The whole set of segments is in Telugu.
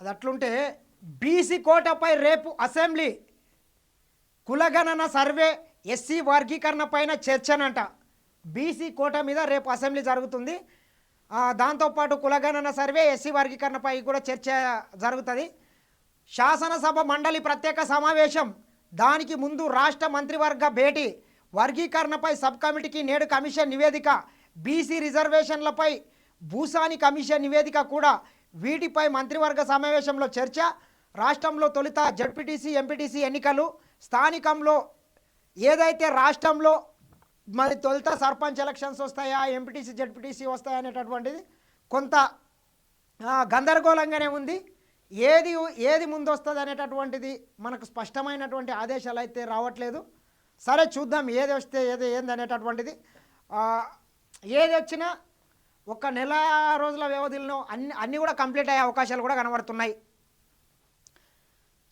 అది అట్లుంటే బీసీ కోటపై రేపు అసెంబ్లీ కులగణన సర్వే ఎస్సీ వర్గీకరణ పైన చర్చనంట. బీసీ కోట మీద రేపు అసెంబ్లీ జరుగుతుంది. దాంతోపాటు కులగణన సర్వే ఎస్సీ వర్గీకరణపై కూడా చర్చ జరుగుతుంది. శాసనసభ మండలి ప్రత్యేక సమావేశం. దానికి ముందు రాష్ట్ర మంత్రివర్గ భేటీ. వర్గీకరణపై సబ్ కమిటీకి నేడు కమిషన్ నివేదిక. బీసీ రిజర్వేషన్లపై భూసాని కమిషన్ నివేదిక కూడా వీటిపై మంత్రివర్గ సమావేశంలో చర్చ రాష్ట్రంలో తొలుత జడ్పీటీసీ ఎంపీటీసీ ఎన్నికలు స్థానికంలో ఏదైతే రాష్ట్రంలో మరి తొలుత సర్పంచ్ ఎలక్షన్స్ వస్తాయా ఎంపీటీసీ జడ్పీటీసీ వస్తాయా అనేటటువంటిది కొంత గందరగోళంగానే ఉంది. ఏది ఏది ముందు వస్తుంది అనేటటువంటిది మనకు స్పష్టమైనటువంటి ఆదేశాలు అయితే రావట్లేదు. సరే చూద్దాం ఏది వస్తే ఏది ఏంది అనేటటువంటిది ఏది వచ్చినా ఒక నెల రోజుల వ్యవధిలో అన్ని అన్నీ కూడా కంప్లీట్ అయ్యే అవకాశాలు కూడా కనబడుతున్నాయి.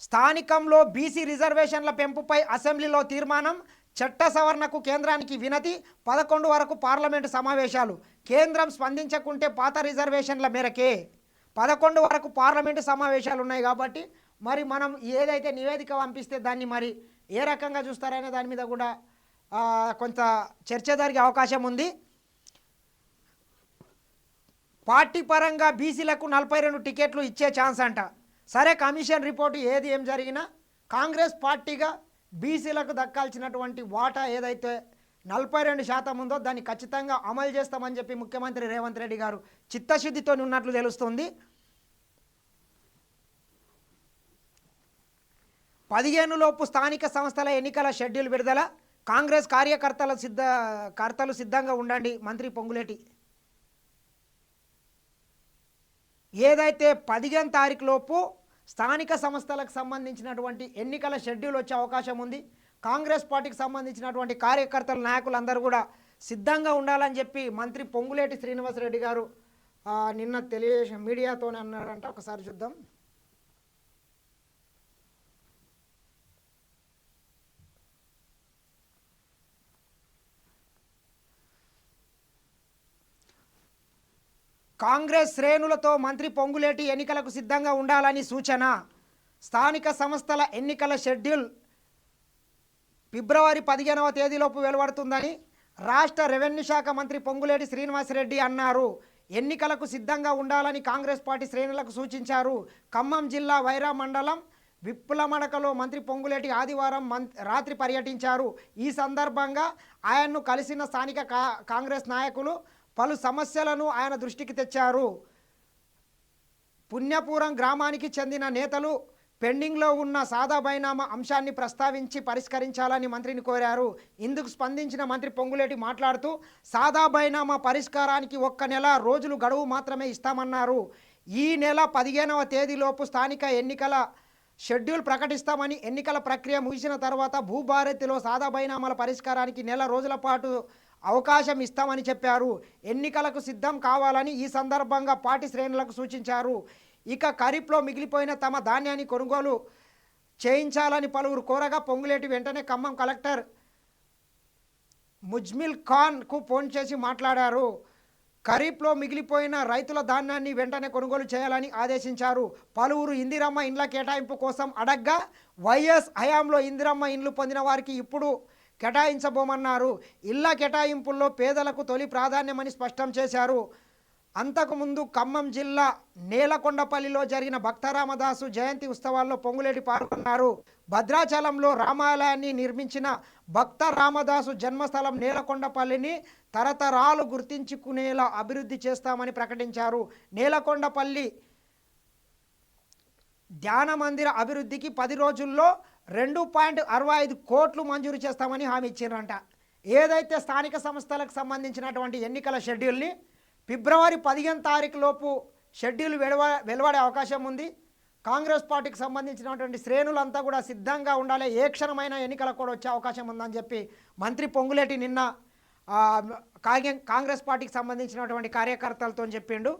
స్థానికంలో బీసీ రిజర్వేషన్ల పెంపుపై అసెంబ్లీలో తీర్మానం చట్ట సవరణకు కేంద్రానికి వినతి పదకొండు వరకు పార్లమెంటు సమావేశాలు. కేంద్రం స్పందించకుంటే పాత రిజర్వేషన్ల మేరకే. పదకొండు వరకు పార్లమెంటు సమావేశాలు ఉన్నాయి కాబట్టి మరి మనం ఏదైతే నివేదిక పంపిస్తే దాన్ని మరి ఏ రకంగా చూస్తారనే దాని మీద కూడా కొంత చర్చ జరిగే అవకాశం ఉంది. పార్టీ పరంగా బీసీలకు నలభై రెండు టికెట్లు ఇచ్చే ఛాన్స్ అంట. సరే కమిషన్ రిపోర్టు ఏది ఏం జరిగినా కాంగ్రెస్ పార్టీగా బీసీలకు దక్కాల్సినటువంటి వాటా ఏదైతే నలభై రెండు శాతం ఉందో దాన్ని ఖచ్చితంగా అమలు చేస్తామని చెప్పి ముఖ్యమంత్రి రేవంత్ రెడ్డి గారు చిత్తశుద్ధితో ఉన్నట్లు తెలుస్తుంది. పదిహేను లోపు స్థానిక సంస్థల ఎన్నికల షెడ్యూల్ విడుదల. కాంగ్రెస్ కార్యకర్తల సిద్ధ కర్తలు సిద్ధంగా ఉండండి మంత్రి పొంగులేటి. ఏదైతే పదిహేను తారీఖులోపు స్థానిక సంస్థలకు సంబంధించినటువంటి ఎన్నికల షెడ్యూల్ వచ్చే అవకాశం ఉంది కాంగ్రెస్ పార్టీకి సంబంధించినటువంటి కార్యకర్తల నాయకులందరూ కూడా సిద్ధంగా ఉండాలని చెప్పి మంత్రి పొంగులేటి శ్రీనివాసరెడ్డి గారు నిన్న తెలియ మీడియాతోనే అన్నారంట. ఒకసారి చూద్దాం. కాంగ్రెస్ శ్రేణులతో మంత్రి పొంగులేటి ఎన్నికలకు సిద్ధంగా ఉండాలని సూచన. స్థానిక సంస్థల ఎన్నికల షెడ్యూల్ ఫిబ్రవరి పదిహేనవ తేదీలోపు వెలువడుతుందని రాష్ట్ర రెవెన్యూ శాఖ మంత్రి పొంగులేటి శ్రీనివాసరెడ్డి అన్నారు. ఎన్నికలకు సిద్ధంగా ఉండాలని కాంగ్రెస్ పార్టీ శ్రేణులకు సూచించారు. ఖమ్మం జిల్లా వైరా మండలం విప్లమడకలో మంత్రి పొంగులేటి ఆదివారం మం రాత్రి పర్యటించారు. ఈ సందర్భంగా ఆయన్ను కలిసిన స్థానిక కా కాంగ్రెస్ నాయకులు పలు సమస్యలను ఆయన దృష్టికి తెచ్చారు. పుణ్యపురం గ్రామానికి చెందిన నేతలు పెండింగ్లో ఉన్న సాదా బైనామా అంశాన్ని ప్రస్తావించి పరిష్కరించాలని మంత్రిని కోరారు. ఇందుకు స్పందించిన మంత్రి పొంగులేటి మాట్లాడుతూ సాదా బైనామా పరిష్కారానికి ఒక్క నెల రోజులు గడువు మాత్రమే ఇస్తామన్నారు. ఈ నెల పదిహేనవ తేదీలోపు స్థానిక ఎన్నికల షెడ్యూల్ ప్రకటిస్తామని ఎన్నికల ప్రక్రియ ముగిసిన తర్వాత భూభారతిలో సాదా బైనామాల పరిష్కారానికి నెల రోజుల పాటు అవకాశం ఇస్తామని చెప్పారు. ఎన్నికలకు సిద్ధం కావాలని ఈ సందర్భంగా పార్టీ శ్రేణులకు సూచించారు. ఇక ఖరీఫ్లో మిగిలిపోయిన తమ ధాన్యాన్ని కొనుగోలు చేయించాలని పలువురు కోరగా పొంగులేటి వెంటనే ఖమ్మం కలెక్టర్ ముజ్మిల్ ఖాన్కు ఫోన్ చేసి మాట్లాడారు. ఖరీఫ్లో మిగిలిపోయిన రైతుల ధాన్యాన్ని వెంటనే కొనుగోలు చేయాలని ఆదేశించారు. పలువురు ఇందిరమ్మ ఇండ్ల కేటాయింపు కోసం అడగ్గా వైఎస్ హయాంలో ఇందిరమ్మ ఇండ్లు పొందిన వారికి ఇప్పుడు కేటాయించబోమన్నారు. ఇళ్ళ కేటాయింపుల్లో పేదలకు తొలి ప్రాధాన్యమని స్పష్టం చేశారు. అంతకుముందు ఖమ్మం జిల్లా నేలకొండపల్లిలో జరిగిన భక్తరామదాసు జయంతి ఉత్సవాల్లో పొంగులేటి పాల్గొన్నారు. భద్రాచలంలో రామాలయాన్ని నిర్మించిన భక్త రామదాసు జన్మస్థలం నేలకొండపల్లిని తరతరాలు గుర్తించుకునేలా అభివృద్ధి చేస్తామని ప్రకటించారు. నేలకొండపల్లి ధ్యాన మందిర అభివృద్ధికి పది రోజుల్లో రెండు పాయింట్ అరవై ఐదు కోట్లు మంజూరు చేస్తామని హామీ ఇచ్చారంట ఏదైతే స్థానిక సంస్థలకు సంబంధించినటువంటి ఎన్నికల షెడ్యూల్ని ఫిబ్రవరి పదిహేను తారీఖు లోపు షెడ్యూల్ వెలువ వెలువడే అవకాశం ఉంది. కాంగ్రెస్ పార్టీకి సంబంధించినటువంటి శ్రేణులంతా కూడా సిద్ధంగా ఉండాలి. ఏ క్షణమైన ఎన్నికలకు కూడా వచ్చే అవకాశం ఉందని చెప్పి మంత్రి పొంగులేటి నిన్న కాంగ్రెస్ పార్టీకి సంబంధించినటువంటి కార్యకర్తలతో చెప్పిండు.